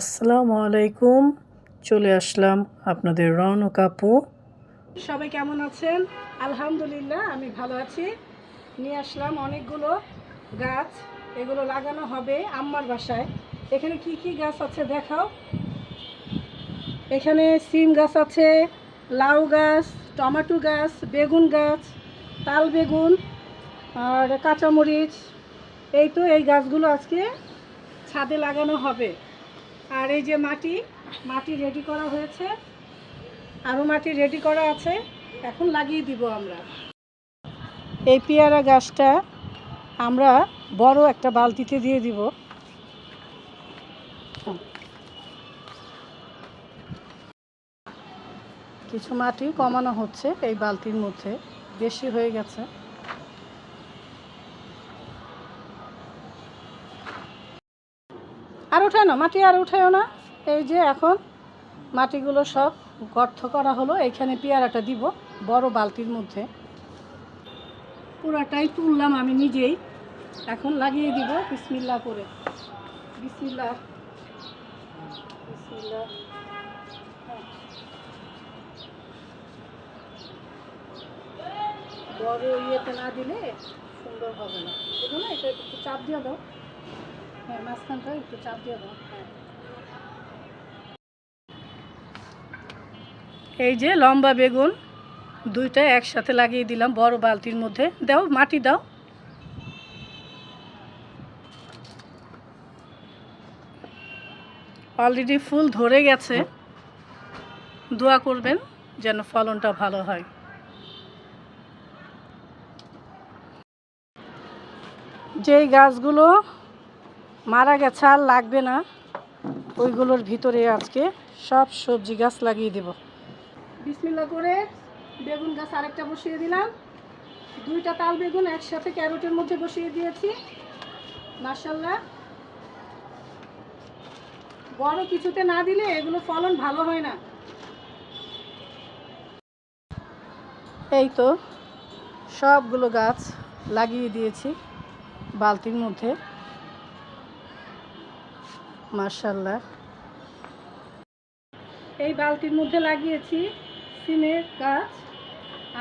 আসসালামু আলাইকুম। চলে আসলাম আপনাদের রৌনক কাপু। সবাই কেমন আছেন? আলহামদুলিল্লাহ, আমি ভালো আছি। নিয়ে আসলাম অনেকগুলো গাছ। এগুলো লাগানো হবে আম্মার বাসায়। এখানে কি কি গাছ আছে দেখাও। এখানে সিম গাছ আছে, লাউ গাছ, টমেটো গাছ, বেগুন গাছ, তাল বেগুন আর কাঁচামরিচ। এই তো এই গাছগুলো আজকে ছাদে লাগানো হবে। আর এই যে মাটি মাটি রেডি করা হয়েছে। আরও মাটি রেডি করা আছে। এখন লাগিয়ে দিব আমরা। এই পেয়ারা গাছটা আমরা বড় একটা বালতিতে দিয়ে দিব। কিছু মাটি কমানো হচ্ছে এই বালতির মধ্যে। বেশি হয়ে গেছে। আর উঠায় না, মাটি আর উঠায়ও না। এই যে এখন মাটিগুলো সব গর্ত করা হলো এখানে পেয়ারাটা দিব বড় বালতির মধ্যে। পুরাটাই তুললাম আমি নিজেই। এখন লাগিয়ে দিব বিসমিল্লা করে। বিসমিল্লা। বড় ইয়েতে না দিলে সুন্দর হবে না। না, এটা একটু চাপ দিয়ে দাও। হ্যাঁ হ্যাঁ। এই যে লম্বা বেগুন, দুইটা একসাথে লাগিয়ে দিলাম বড় বালতির মধ্যে। দাও, মাটি দাও। অলরেডি ফুল ধরে গেছে। দোয়া করবেন যেন ফলনটা ভালো হয়। যেই গাছগুলো মারা গেছে আর লাগবে না। ওইগুলোর ভিতরে আজকে সব সবজি গাছ লাগিয়ে দেবো। বিসমিল্লা করে বেগুন গাছ আরেকটা বসিয়ে দিলাম। দুইটা তাল বেগুন একসাথে ক্যারোটের মধ্যে বসিয়ে দিয়েছি। মার্শাল্লাহ বড় কিছুতে না দিলে এগুলো ফলন ভালো হয় না। এই তো সবগুলো গাছ লাগিয়ে দিয়েছি বালতির মধ্যে। মার্শাল্লাহ এই বালতির মধ্যে লাগিয়েছি সিমের গাছ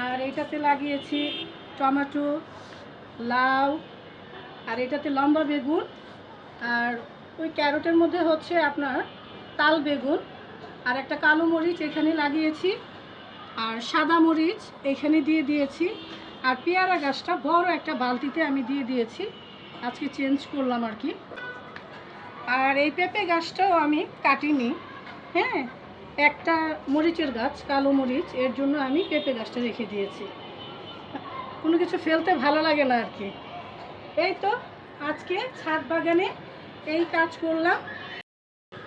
আর এটাতে লাগিয়েছি টমেটো, লাউ আর এটাতে লম্বা বেগুন আর ওই ক্যারোটের মধ্যে হচ্ছে আপনার তাল বেগুন আর একটা কালো মরিচ এখানে লাগিয়েছি আর সাদা মরিচ এখানে দিয়ে দিয়েছি আর পেয়ারা গাছটা বড় একটা বালতিতে আমি দিয়ে দিয়েছি। আজকে চেঞ্জ করলাম আর কি। আর এই পেঁপে গাছটাও আমি কাটিনি হ্যাঁ? একটা মরিচের গাছ, কালো মরিচ, এর জন্য আমি পেঁপে গাছটা রেখে দিয়েছি। কোনো কিছু ফেলতে ভালো লাগে না আর কি। এই তো, আজকে ছাদ বাগানে এই কাজ করলাম।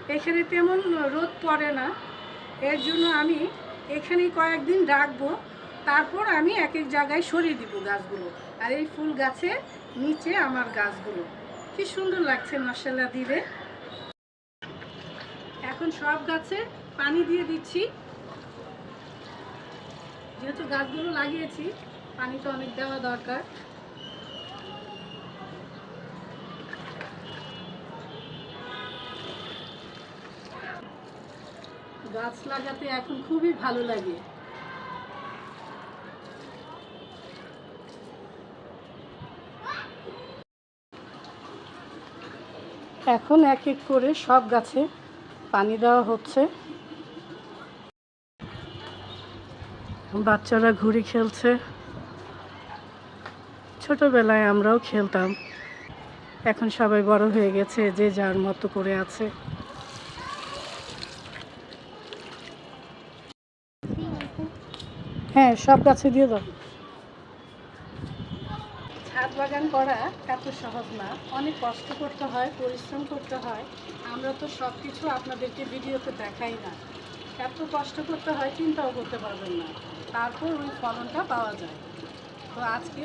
এখানে তেমন রোদ পড়ে না, এর জন্য আমি এখানেই কয়েকদিন রাখব, তারপর আমি এক এক জায়গায় সরিয়ে দিব গাছগুলো। আর এই ফুল গাছের নিচে আমার গাছগুলো। কি সুন্দর লাগছে মশলা দিলে। এখন সব গাছে পানি দিয়ে দিচ্ছি। যেহেতু গাছগুলো লাগিয়েছি পানি তো অনেক দেওয়া দরকার। গাছ লাগাতে এখন খুবই ভালো লাগে। এখন এক এক করে সব গাছে পানি দেওয়া হচ্ছে। বাচ্চারা ঘুড়ি খেলছে। ছোটবেলায় আমরাও খেলতাম। এখন সবাই বড় হয়ে গেছে, যে যার মতো করে আছে। হ্যাঁ সব গাছে দিয়ে দাও। ছাদ বাগান করা এত সহজ না। অনেক কষ্ট করতে হয়, পরিশ্রম করতে হয়। আমরা তো সব কিছু আপনাদেরকে ভিডিওতে দেখাই না। এত কষ্ট করতে হয়, চিন্তাও করতে পারবেন না। তারপর ওই ফলনটা পাওয়া যায়। তো আজকে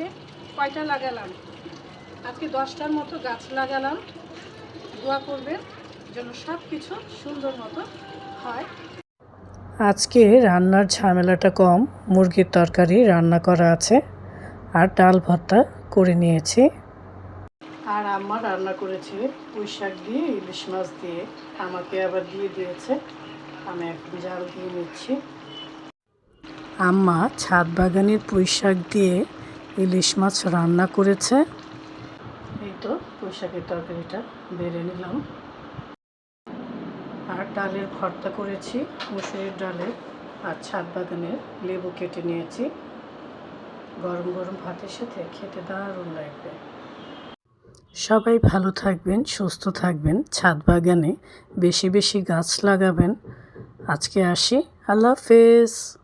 কয়টা লাগালাম? আজকে দশটার মতো গাছ লাগালাম। দোয়া করবেন যেন সব কিছু সুন্দর মতো হয়। আজকে রান্নার ঝামেলাটা কম, মুরগির তরকারি রান্না করা আছে, আর ডাল ভর্তা করে নিয়েছি। আর আম্মা রান্না করেছে পুঁই শাক দিয়ে ইলিশ মাছ দিয়ে। আমাকে আবার দিয়ে দিয়েছে। আমি এখন জাল দিয়ে নিচ্ছি। আম্মা ছাদ বাগানের পুঁই শাক দিয়ে ইলিশ মাছ রান্না করেছে। এই তো পুঁই শাকের তরকারিটা বেড়ে নিলাম। আর ডালের ভর্তা করেছি মুসুরির ডালের আর ছাদ বাগানের লেবু কেটে নিয়েছি। গরম গরম ভাতের সাথে খেতে দারুণ লাগবে। সবাই ভালো থাকবেন, সুস্থ থাকবেন, ছাদ বাগানে বেশি বেশি গাছ লাগাবেন। আজকে আসি, আল্লাহ হাফেজ।